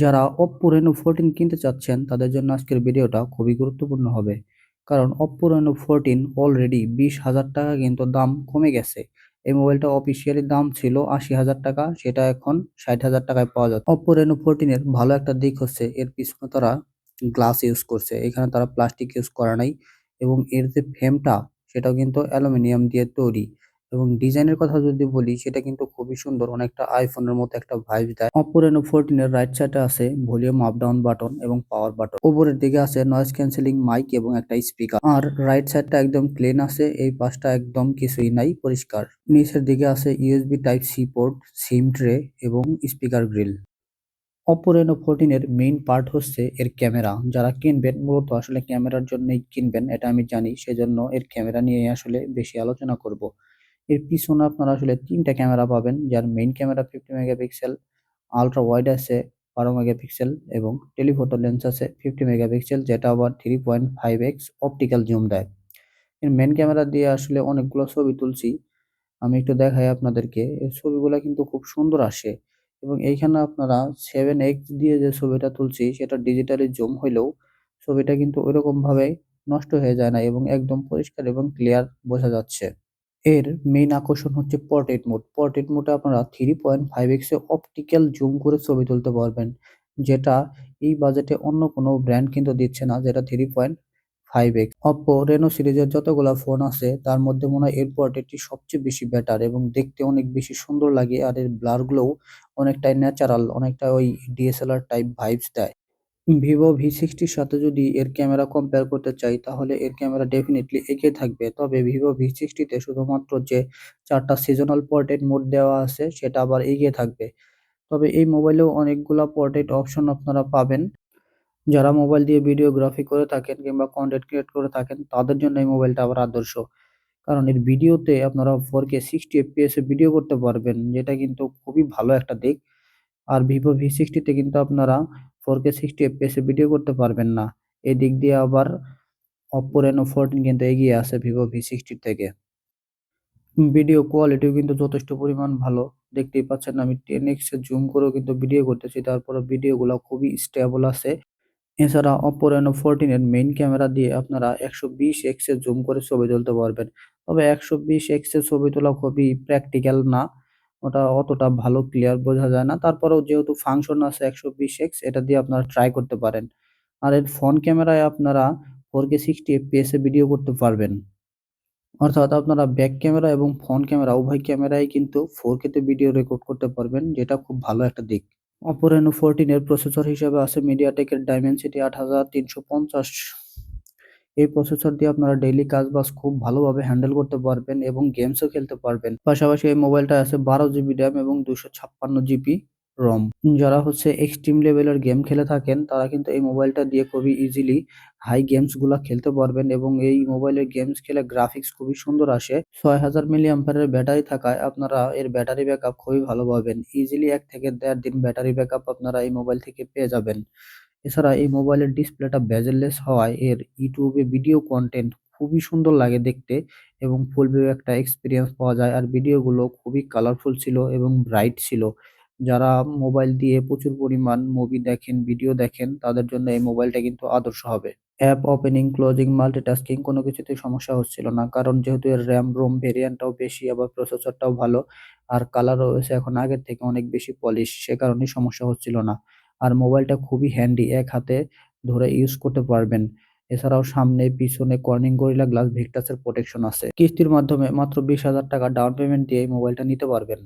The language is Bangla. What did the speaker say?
যারা Oppo Reno 14 কিনতে চাচ্ছেন, তাদের জন্য আজকের ভিডিওটা খুবই গুরুত্বপূর্ণ হবে। কারণ Oppo Reno 14 অলরেডি বিশ হাজার টাকা কিন্তু দাম কমে গেছে। এই মোবাইলটা অফিসিয়ালি দাম ছিল আশি হাজার টাকা, সেটা এখন ষাট হাজার টাকায় পাওয়া যাচ্ছে। Reno 14 এর ভালো একটা দিক হচ্ছে, এর পিছনে তারা গ্লাস ইউজ করছে। এখানে তারা প্লাস্টিক ইউজ করা নাই এবং এর যে ফ্রেমটা সেটাও কিন্তু অ্যালুমিনিয়াম দিয়ে তৈরি। এবং ডিজাইনের কথা যদি বলি, সেটা কিন্তু খুবই সুন্দর। অনেকটা আইফোনের মতো একটা ভাইব দেয়। Reno 14 এর রাইট সাইডে আছে ভলিউম আপ ডাউন বাটন এবং পাওয়ার বাটন উপরের দিকে আছে নয়েজ ক্যান্সেলিং মাইক এবং একটা স্পিকার আর রাইট সাইডটা একদম ক্লিন আছে, এই পাশটা একদম কিছুই নাই, পরিষ্কার। নিচের দিকে আছে USB type C port SIM tray এবং স্পিকার গ্রিল Reno 14 এর মেইন পার্ট হচ্ছে এর ক্যামেরা যারা কিনবেন, মূলত আসলে ক্যামেরার জন্যই কিনবেন, এটা আমি জানি। সেজন্য এর ক্যামেরা নিয়ে আসলে বেশি আলোচনা করব। এর পিছনে আপনারা আসলে তিনটা ক্যামেরা পাবেন, যার main camera fifty megapixel ultra wide আছে, বারো মেগাপিক্সেল এবং টেলিফোটো লেন্স আছে ফিফটি মেগাপিক্সেল যেটা আবার three point five x optical zoom দেয়। এর মেন ক্যামেরা দিয়ে আসলে অনেকগুলো ছবি তুলছি। আমি একটু দেখাই আপনাদেরকে, এর ছবিগুলো কিন্তু খুব সুন্দর আসে এবং এইখানে আপনারা সেভেন এক্স দিয়ে যে ছবিটা তুলছি, সেটা ডিজিটালি জুম হইলেও ছবিটা কিন্তু ওইরকম ভাবে নষ্ট হয়ে যায় না এবং একদম পরিষ্কার এবং ক্লিয়ার বোঝা যাচ্ছে। এর মেইন আকর্ষণ হচ্ছে পোর্ট্রেট মোড পোর্ট্রেট মোডে আপনারা থ্রি পয়েন্ট ফাইভ এক্সে অপটিক্যাল জুম করে ছবি তুলতে পারবেন, যেটা এই বাজেটে অন্য কোনো ব্র্যান্ড কিন্তু দিচ্ছে না, যেটা three point five x Oppo Reno সিরিজের যতগুলো ফোন আছে, তার মধ্যে মনে হয় এর পোর্ট্রেটটি সবচেয়ে বেশি বেটার এবং দেখতে অনেক বেশি সুন্দর লাগে, আর এর ব্লারগুলোও অনেকটাই ন্যাচারাল অনেকটা ওই ডিএসএলআর টাইপ ভাইবস দেয়। ভিভো ভি সিক্সটির সাথে যদি এর ক্যামেরা কম্পেয়ার করতে চাই, তাহলে এর ক্যামেরা ডেফিনেটলি এগিয়ে থাকবে। তবে ভিভো ভি সিক্সটিতে শুধুমাত্র যে চারটা সিজনাল পোর্ট্রেট মোড দেওয়া আছে, সেটা আবার এগিয়ে থাকবে। তবে এই মোবাইলেও অনেকগুলা পোর্ট্রেট অপশন আপনারা পাবেন। যারা মোবাইল দিয়ে ভিডিওগ্রাফি করে থাকেন কিংবা কন্টেন্ট ক্রিয়েট করে থাকেন, তাদের জন্য এই মোবাইলটা আবার আদর্শ। কারণ এর ভিডিওতে আপনারা four K sixty FPS video করতে পারবেন, যেটা কিন্তু খুবই ভালো একটা দিক। আর ভিভো ভি সিক্সটিতে কিন্তু আপনারা four K sixty FPS video করতে পারবেন না। এই দিক দিয়ে আবার অপ্পো রেনো ফোরটিন কিন্তু এগিয়ে আছে ভিভো ভি সিক্সটির থেকে। ভিডিও কোয়ালিটিও কিন্তু যথেষ্ট পরিমাণ ভালো। দেখতেই পাচ্ছেন আমি টেন এক্স জুম করেও কিন্তু ভিডিও করতেছি। তারপরে ভিডিওগুলো খুবই স্টেবল আছে। এছাড়া অপো রেনো ফোরটিন এর মেইন ক্যামেরা দিয়ে আপনারা একশো বিশ এক্স জুম করে ছবি তুলতে পারবেন। তবে একশো বিশ এক্স ছবি তোলা খুবই প্র্যাকটিক্যাল না। ওটা অতটা ভালো ক্লিয়ার বোঝা যায় না। তারপরেও যেহেতু ফাংশন আছে একশো বিশ এক্স এটা দিয়ে আপনারা ট্রাই করতে পারেন। আর এর ফোন ক্যামেরায় আপনারা ফোর কে সিক্সটি এফপিএস এ ভিডিও করতে পারবেন। অর্থাৎ আপনারা ব্যাক ক্যামেরা এবং ফোন ক্যামেরা উভয় ক্যামেরায় কিন্তু ফোর কে তে ভিডিও রেকর্ড করতে পারবেন, যেটা খুব ভালো একটা দিক। 14 এর প্রসেসর হিসেবে আছে MediaTek এর তিনশো 8350 এই প্রসেসর দিয়ে আপনারা ডেইলি কাজবাজ খুব ভালোভাবে হ্যান্ডেল করতে পারবেন এবং গেমসও খেলতে পারবেন। পাশাপাশি এই মোবাইলটা আছে বারো জিবি র্যাম এবং দুশো ছাপ্পান্ন জিবি রম যারা হচ্ছে এক্সট্রিম লেভেলের গেম খেলে থাকেন, তারা কিন্তু এই মোবাইলটা দিয়ে খুবই ইজিলি হাই গেমসগুলা খেলতে পারবেন এবং এই মোবাইলের গেমস খেলে গ্রাফিক্স খুবই সুন্দর আসে। ছয় হাজার মিলি অ্যাম্পারের ব্যাটারি থাকায় আপনারা এর ব্যাটারি ব্যাকআপ খুবই ভালো পাবেন। ইজিলি এক থেকে দেড় দিন ব্যাটারি ব্যাকআপ আপনারা এই মোবাইল থেকে পেয়ে যাবেন। এছাড়া এই মোবাইলের ডিসপ্লেটা বেজেললেস হওয়ায় এর ইউটিউবে ভিডিও কন্টেন্ট খুবই সুন্দর লাগে দেখতে এবং ফুল ভিউ একটা এক্সপিরিয়েন্স পাওয়া যায়। আর ভিডিওগুলো খুবই কালারফুল ছিল এবং ব্রাইট ছিল। যারা মোবাইল দিয়ে প্রচুর পরিমাণ মুভি দেখেন ভিডিও দেখেন, তাদের জন্য এই মোবাইলটা কিন্তু আদর্শ হবে। অ্যাপ ওপেনিং ক্লোজিং মাল্টিটাস্কিং কোনো কিছুতেই সমস্যা হচ্ছিল না। কারণ যেহেতু এর র্যাম রোম ভেরিয়েন্টটাও বেশি, আবার প্রসেসরটাও ভালো, আর কালার রয়েছে এখন আগের থেকে অনেক বেশি পলিশ সে কারণে সমস্যা হচ্ছিল না। আর মোবাইলটা খুবই হ্যান্ডি এক হাতে ধরে ইউজ করতে পারবেন। এছাড়াও সামনে, পিছনে কর্নিং গরিলা গ্লাস ভিক্টাসের প্রোটেকশন আছে। কিস্তির মাধ্যমে মাত্র বিশ হাজার টাকা ডাউন পেমেন্ট দিয়ে মোবাইলটা নিতে পারবেন।